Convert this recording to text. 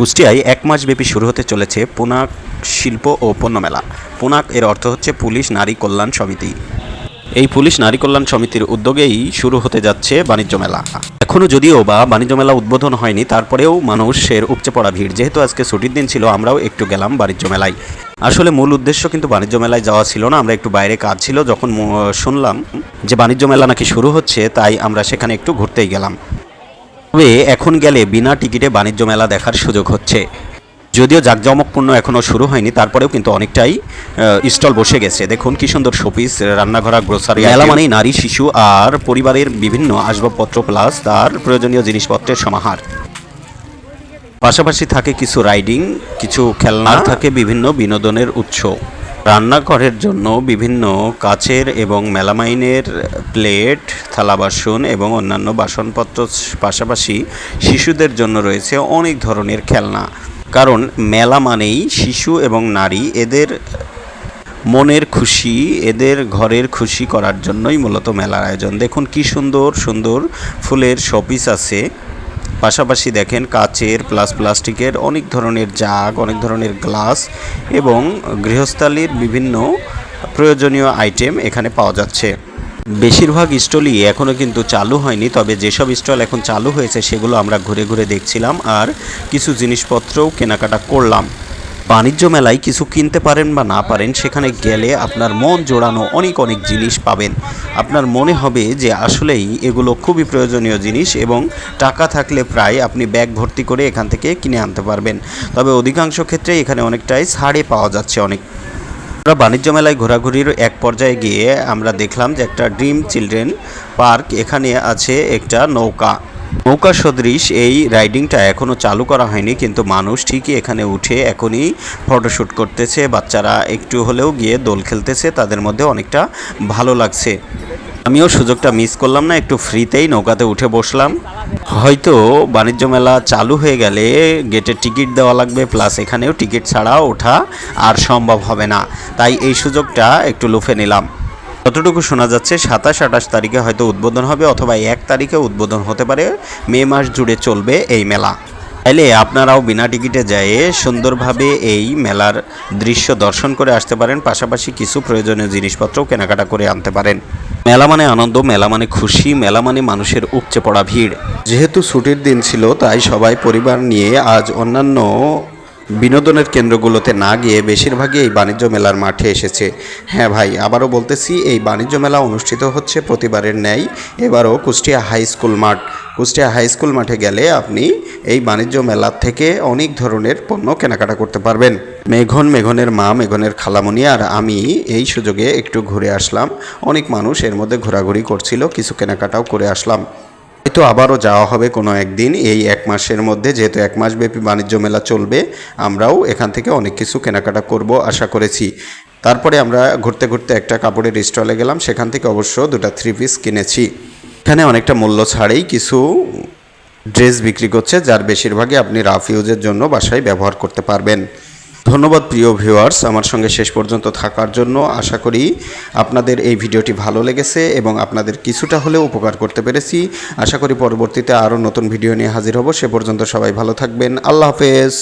কুষ্টিয়ায় এক মাসব্যাপী শুরু হতে চলেছে পুনাক শিল্প ও পণ্য মেলা। পুনাক এর অর্থ হচ্ছে পুলিশ নারী কল্যাণ সমিতি। এই পুলিশ নারী কল্যাণ সমিতির উদ্যোগেই শুরু হতে যাচ্ছে বাণিজ্য মেলা। এখনও যদিও বা বাণিজ্য মেলা উদ্বোধন হয়নি, তারপরেও মানুষের উপচে পড়া ভিড়। যেহেতু আজকে ছুটির দিন ছিল, আমরাও একটু গেলাম বাণিজ্য মেলায়। আসলে মূল উদ্দেশ্য কিন্তু বাণিজ্য মেলায় যাওয়া ছিল না, আমরা একটু বাইরে কাজ ছিল, যখন শুনলাম যে বাণিজ্য মেলা নাকি শুরু হচ্ছে, তাই আমরা সেখানে একটু ঘুরতেই গেলাম। তবে এখন গেলে বিনা টিকিটে বাণিজ্য মেলা দেখার সুযোগ হচ্ছে। যদিও জাঁকজমকপূর্ণ এখনও শুরু হয়নি তারপরেও কিন্তু অনেকটাই স্টল বসে গেছে। দেখুন কি সুন্দর শোপিস রান্নাঘরা গ্রোসারি মেলা মানেই নারী শিশু আর পরিবারের বিভিন্ন আসবাবপত্র প্লাস তার প্রয়োজনীয় জিনিসপত্রের সমাহার। পাশাপাশি থাকে কিছু রাইডিং কিছু খেলনা থাকে বিভিন্ন বিনোদনের উৎস। রান্নাঘরের জন্য বিভিন্ন কাচের এবং মেলামাইনের প্লেট, থালা বাসন এবং অন্যান্য বাসনপত্র পাশাপাশি শিশুদের জন্য রয়েছে অনেক ধরনের খেলনা। কারণ মেলা মানেই শিশু এবং নারী এদের মনের খুশি, এদের ঘরের খুশি করার জন্যই মূলত মেলার আয়োজন। দেখুন কি সুন্দর সুন্দর ফুলের শপিস আছে। পাশাপাশি দেখেন কাচের, প্লাস প্লাস্টিকের অনেক ধরনের জাগ, অনেক ধরনের গ্লাস এবং গৃহস্থালির বিভিন্ন প্রয়োজনীয় আইটেম এখানে পাওয়া যাচ্ছে। বেশিরভাগ স্টলই এখনও কিন্তু চালু হয়নি, তবে যেসব স্টল এখন চালু হয়েছে সেগুলো আমরা ঘুরে ঘুরে দেখছিলাম আর কিছু জিনিসপত্রও কেনাকাটা করলাম। বাণিজ্য মেলায় কিছু কিনতে পারেন বা না পারেন, সেখানে গেলে আপনার মন জোড়ানো অনেক অনেক জিনিস পাবেন। আপনার মনে হবে যে আসলেই এগুলো খুবই প্রয়োজনীয় জিনিস এবং টাকা থাকলে প্রায় আপনি ব্যাগ ভর্তি করে এখান থেকে কিনে আনতে পারবেন। তবে অধিকাংশ ক্ষেত্রে এখানে অনেকটাই ছাড়ে পাওয়া যাচ্ছে অনেক। আমরা বাণিজ্য মেলায় ঘোরাঘুরির এক পর্যায়ে গিয়ে আমরা দেখলাম যে একটা ড্রিম চিলড্রেন পার্ক এখানে আছে একটা নৌকা। নৌকা সদৃশ এই রাইডিংটা এখনও চালু করা হয়নি, কিন্তু মানুষ ঠিকই এখানে উঠে এখনই ফটোশ্যুট করতেছে। বাচ্চারা একটু হলেও গিয়ে দোল খেলতেছে, তাদের মধ্যে অনেকটা ভালো লাগছে। আমিও সুযোগটা মিস করলাম না, একটু ফ্রিতেই নৌকাতে উঠে বসলাম। হয়তো বাণিজ্য মেলা চালু হয়ে গেলে গেটে টিকিট দেওয়া লাগবে, প্লাস এখানেও টিকিট ছাড়া ওঠা আর সম্ভব হবে না। তাই এই সুযোগটা একটু লুফে নিলাম। যতটুকু শোনা যাচ্ছে, সাতাশ আঠাশ তারিখে হয়তো উদ্বোধন হবে অথবা এক তারিখে উদ্বোধন হতে পারে। মে মাস জুড়ে চলবে এই মেলা। তাইলে আপনারাও বিনা টিকিটে যেয়ে সুন্দরভাবে এই মেলার দৃশ্য দর্শন করে আসতে পারেন, পাশাপাশি কিছু প্রয়োজনীয় জিনিসপত্রও কেনাকাটা করে আনতে পারেন। মেলা মানে আনন্দ, মেলা মানে খুশি, মেলা মানে মানুষের উপচে পড়া ভিড়। যেহেতু ছুটির দিন ছিল, তাই সবাই পরিবার নিয়ে আজ অন্যান্য বিনোদনের কেন্দ্রগুলোতে না গিয়ে বেশিরভাগই এই বাণিজ্য মেলার মাঠে এসেছে। হ্যাঁ ভাই, আবারও বলতেছি, এই বাণিজ্য মেলা অনুষ্ঠিত হচ্ছে প্রতিবারের ন্যায়। এবারও কুষ্টিয়া হাই স্কুল মাঠ। কুষ্টিয়া হাই স্কুল মাঠে গেলে আপনি এই বাণিজ্য মেলার থেকে অনেক ধরনের পণ্য কেনাকাটা করতে পারবেন। মেঘন মেঘনের মা, মেঘনের খালামণি আর আমি এই সুযোগে একটু ঘুরে আসলাম। অনেক মানুষ এর মধ্যে ঘোরাঘুরি করছিল, কিছু কেনাকাটাও করে আসলাম। হয়তো আবারও যাওয়া হবে কোনো একদিন। এই এক মাসের মধ্যে যেহেতু এক মাস ব্যাপী বাণিজ্য মেলা চলবে, আমরাও এখান থেকে অনেক কিছু কেনাকাটা করব আশা করেছি। তারপরে আমরা ঘুরতে ঘুরতে একটা কাপড়ের স্টলে গেলাম, সেখান থেকে অবশ্য দুটো থ্রি পিস কিনেছি। এখানে অনেকটা মূল্য ছাড়েই কিছু ড্রেস বিক্রি করছে, যার বেশিরভাগই আপনি রাফ ইউজের জন্য বাসায় ব্যবহার করতে পারবেন। ধন্যবাদ প্রিয় ভিউয়ার্স আমার সঙ্গে শেষ পর্যন্ত থাকার জন্য আশা করি আপনাদের এই ভিডিওটি ভালো লেগেছে এবং আপনাদের কিছুটা হলেও উপকার করতে পেরেছি। আশা করি পরবর্তীতে আরও নতুন ভিডিও নিয়ে হাজির হব। সে পর্যন্ত সবাই ভালো থাকবেন। আল্লাহ হাফেজ।